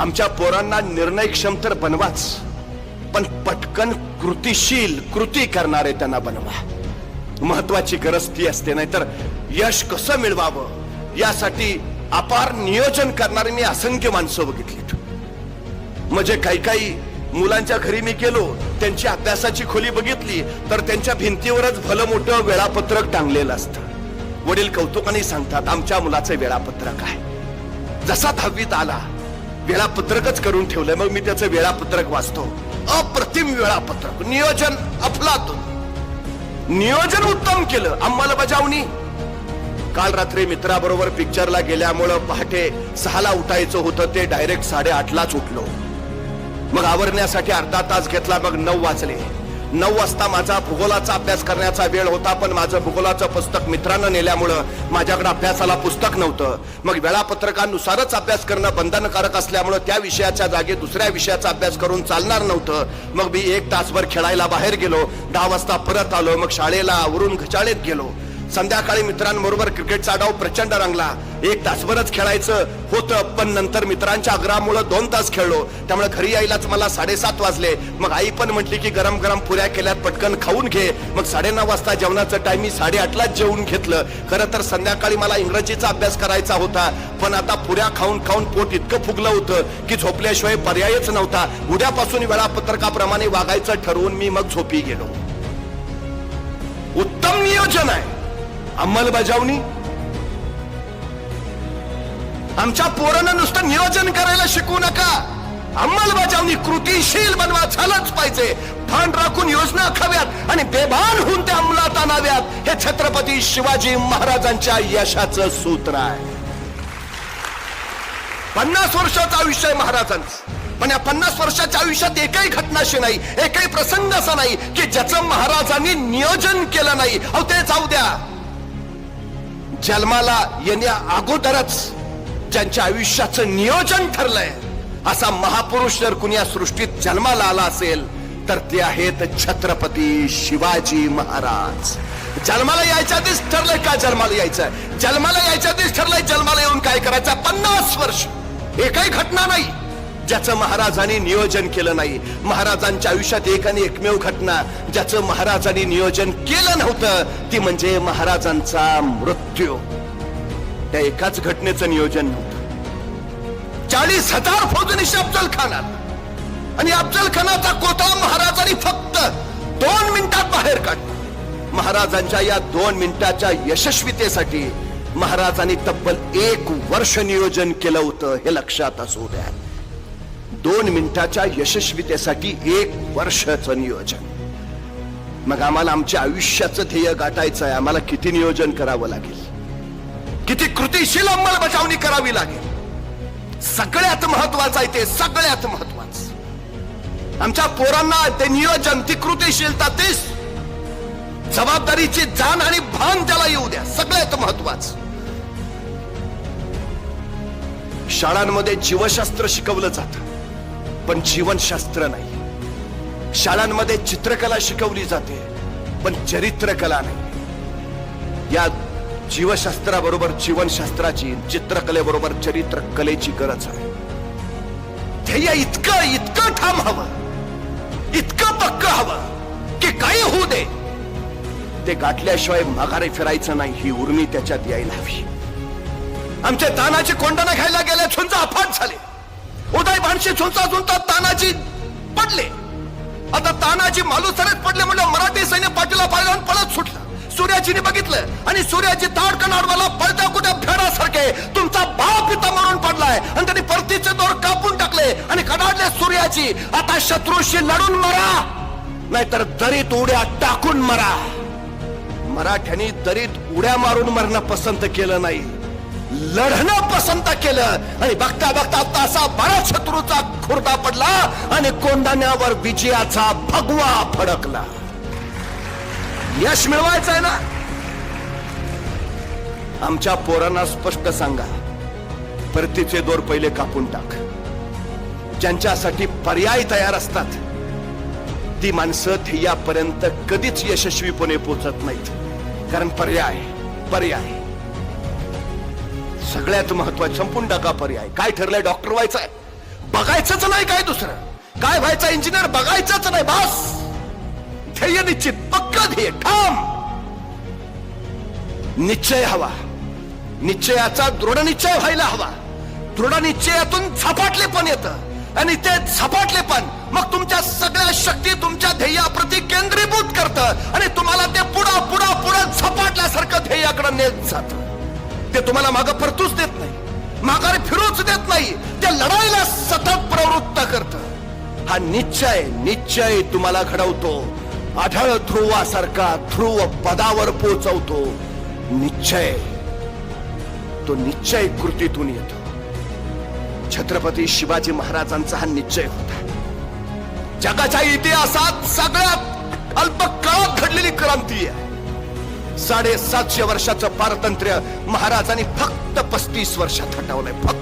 आमच्या पोरांना निर्णयक्षम तर बनवाच. पण पटकन कृतिशील कृती करणारे त्यांना बनवा. महत्वाची गरज ती असते नाहीतर यश कसं मिळवावं? यासाठी अपार नियोजन करणारी मी असंख्य माणसं बघितलीत म्हणजे काही काही मुलांच्या घरी मी गेलो त्यांची अभ्यासाची खोली बघितली तर त्यांच्या भिंतीवरच भलं मोठं वेळापत्रक टांगलेलं असतं. वडील कौतुकाने सांगतात आमच्या मुलाचं वेळापत्रक आहे. जसा दहावीत आला वेळापत्रकच करून ठेवलंय. मग मी त्याचं वेळापत्रक वाचतो. अप्रतिम वेळापत्रक. नियोजन अफलातून. नियोजन उत्तम केलं. अंमलबजावणी काल रात्री मित्राबरोबर पिक्चरला गेल्यामुळं पहाटे सहाला उठायचं होतं. ते डायरेक्ट साडेआठलाच उठलो. मग आवरण्यासाठी अर्धा तास घेतला. मग नऊ वाजले. नऊ वाजता माझा भूगोलाचा अभ्यास करण्याचा वेळ होता पण माझं भूगोलाचं पुस्तक मित्रानं नेल्यामुळं माझ्याकडे अभ्यासाला पुस्तक नव्हतं. मग वेळापत्रकानुसारच अभ्यास करणं बंधनकारक असल्यामुळं त्या विषयाच्या जागी दुसऱ्या विषयाचा अभ्यास करून चालणार नव्हतं. मग मी एक तासभर खेळायला बाहेर गेलो दहा वाजता परत आलो मग शाळेला आवरून घचाळेत गेलो. संध्याकाळी मित्रांबरोबर क्रिकेटचा डाव प्रचंड रंगला. एक तासभरच खेळायचं होतं पण नंतर मित्रांच्या आग्रहामुळे दोन तास खेळलो. त्यामुळे घरी यायलाच मला साडेसात वाजले. मग आई पण म्हटली की गरम गरम पुऱ्या केल्यात पटकन खाऊन घे. मग साडेनऊ वाजता जेवणाचं टाइम मी साडेआठलाच जेवून घेतलं. खरं तर संध्याकाळी मला इंग्रजीचा अभ्यास करायचा होता. पण आता पुऱ्या खाऊन खाऊन पोट इतकं फुगलं होतं की झोपल्याशिवाय पर्यायच नव्हता. उद्यापासून वेळापत्रकाप्रमाणे वागायचं ठरवून मी मग झोपी गेलो. उत्तम नियोजन आहे. अंमलबजावणी? आमच्या पोरांना नुसतं नियोजन करायला शिकू नका. अंमलबजावणी कृतीशील बनवा झालंच पाहिजे. भान राखून योजना आखाव्यात आणि बेभान होऊन त्या अंमलात आणाव्यात. हे छत्रपती शिवाजी महाराजांच्या यशाचं सूत्र आहे. पन्नास वर्षाचं आयुष्य आहे महाराजांचं. पण या पन्नास वर्षाच्या आयुष्यात एकही घटना अशी नाही एकही प्रसंग असा नाही की ज्याचं महाराजांनी नियोजन केलं नाही. अहो ते जाऊ द्या. जन्माला येण्या अगोदरच ज्यांच्या आयुष्याचं नियोजन ठरलंय असा महापुरुष जर कुणी या सृष्टीत जन्माला आला असेल तर ते आहेत छत्रपती शिवाजी महाराज. जन्माला यायच्या आधीच ठरलंय का जन्माला यायचं? जन्माला यायच्या आधीच ठरलंय जन्माला येऊन काय करायचं? पन्नास वर्ष. एकही घटना नाही. ज्याचं महाराजांनी नियोजन केलं नाही. महाराजांच्या आयुष्यात एक आणि एकमेव घटना ज्याचं महाराजांनी नियोजन केलं नव्हतं ती म्हणजे महाराजांचा मृत्यू. त्या एकाच घटनेचं नियोजन नव्हतं. चाळीस हजार फौजनिशी अफजल खानात. आणि अफजल खानाचा कोटा महाराजांनी फक्त दोन मिनिटात बाहेर काढला. महाराजांच्या या दोन मिनिटाच्या यशस्वीतेसाठी महाराजांनी तब्बल एक वर्ष नियोजन केलं होतं हे लक्षात असू द्या. दोन मिनिटाच्या यशस्वीतेसाठी एक वर्षाचं नियोजन. मग आम्हाला आमच्या आयुष्याचं ध्येय गाठायचं आहे. आम्हाला किती नियोजन करावं लागेल? किती कृतीशील अंमलबजावणी करावी लागेल? सगळ्यात महत्वाचं आहे ते सगळ्यात महत्वाचं आमच्या पोरांना ते नियोजन ती कृतीशीलता तीच जबाबदारीची जाण आणि भान त्याला येऊ द्या. सगळ्यात महत्वाचं शाळांमध्ये जीवशास्त्र शिकवलं जातं. पण जीवनशास्त्र नाही. शाळांमध्ये चित्रकला शिकवली जाते पण चरित्रकला नाही. या जीवशास्त्राबरोबर जीवनशास्त्राची चित्रकलेबरोबर चरित्र कलेची गरज आहे. ध्येय इतकं इतकं ठाम हवं इतकं पक्क हवं की काही होऊ दे. ते गाठल्याशिवाय माघारे फिरायचं नाही ही उर्मी त्याच्यात यायला हवी. आमच्या दानाची कोंडाना खायला गेल्या छुंचा अफाट झाले. उदय भानशी झुंचा झुंचा तानाजी पडले. आता तानाजी मालुसरेत पडले म्हणजे मराठी सैन्य पाठीला पाहिलं पळत सुटलं. सूर्याजीने बघितलं आणि सूर्याजी ताडकन आडवाला पळत्या कुठे फेडासारखे तुमचा बाप पिता म्हणून पडलाय. आणि त्यांनी परतीचे दोर कापून टाकले आणि कडाडले सूर्याजी आता शत्रूशी लढून मरा. नाहीतर दरीत उड्या टाकून मरा. मराठ्यांनी दरीत उड्या मारून मरणं पसंत केलं नाही. लढणं पसंत केलं. आणि बघता बघता आता असा खुर्दा पडला आणि कोंडाण्यावर विजयाचा भगवा फडकला. यश मिळवायचं आहे ना? आमच्या पोरांना स्पष्ट सांगा. परतीचे दोर पहिले कापून टाक. ज्यांच्यासाठी पर्याय तयार असतात ती माणसं ध्येयापर्यंत कधीच यशस्वीपणे पोचत नाहीत. कारण पर्याय पर्याय. सगळ्यात महत्वाचं संपून टाका पर्याय. काय ठरलंय? डॉक्टर व्हायचंय. बघायचंच नाही काय दुसरं. काय व्हायचा इंजिनियर बघायचंच नाही बास. ध्येय निश्चित पक्का ध्येय ठाम. निश्चय हवा. निश्चयाचा दृढ निश्चय व्हायला हवा. दृढ निश्चयातून झपाटले पण येतं. आणि ते झपाटले पण मग तुमच्या सगळ्या शक्ती तुमच्या ध्येयाप्रती केंद्रीभूत करतं. आणि तुम्हाला ते पुढं पुढं पुढं झपाटल्यासारखं ध्येयाकडे नेत जात. ते तुम्हाला मागं परतूच देत नाही. माघार फिरूच देत नाही. ते लढायला सतत प्रवृत्त करत. हा निश्चय निश्चय तुम्हाला घडवतो. आढळ ध्रुवासारखा ध्रुव पदावर पोचवतो. निश्चय. तो निश्चय कृतीतून येतो. छत्रपती शिवाजी महाराजांचा हा निश्चय होता. जगाच्या इतिहासात सगळ्यात अल्प काळात घडलेली क्रांती आहे. साडेसातशे वर्षाचं पारतंत्र्य महाराजांनी फक्त पस्तीस वर्षात हटवलंय. फक्त